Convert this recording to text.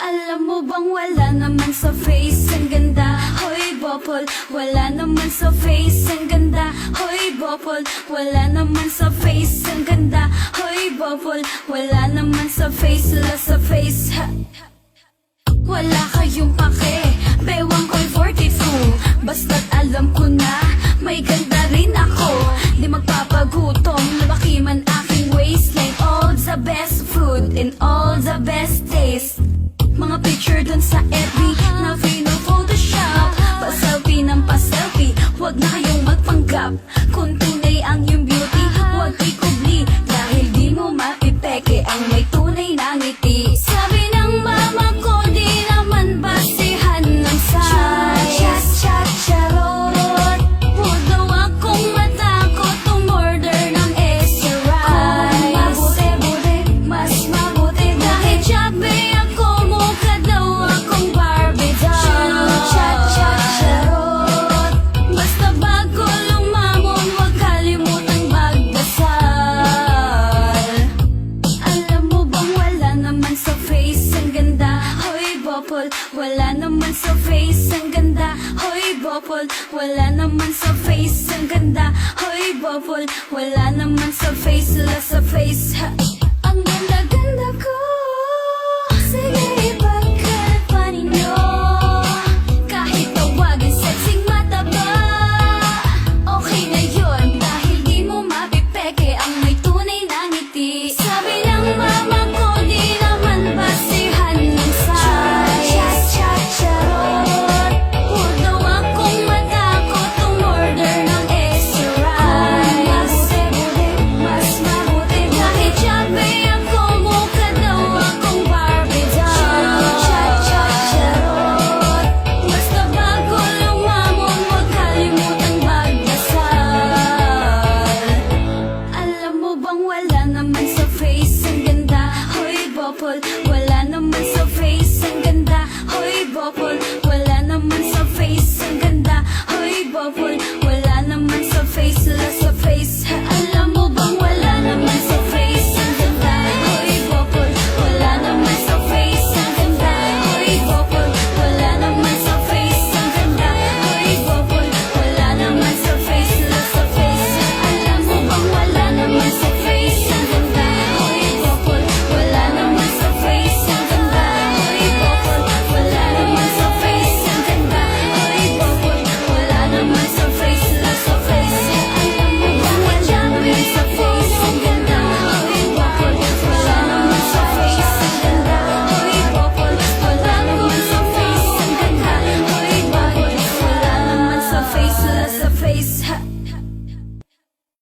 Alam mo bang wala naman sa face ang ganda? Hoy bopol, wala naman sa face ang ganda. Hoy bopol, wala naman sa face ang ganda. Hoy bopol, wala naman sa face la sa face. Ha. Wala kayong pake, bewang ko'y 42 Basta't alam ko na, may ganda rin ako. Di magpapagutom, lumaki man ako mga picture dun sa FB Na photoshop. Pa-selfie ng pa-selfie. Huwag na kayong magpanggap. Kung tunay ang bopol Wala naman sa face ang ganda. Hoy bopol Wala naman sa face ang ganda. Hoy bopol Wala naman sa face. Wala sa face. Ha. faceless, face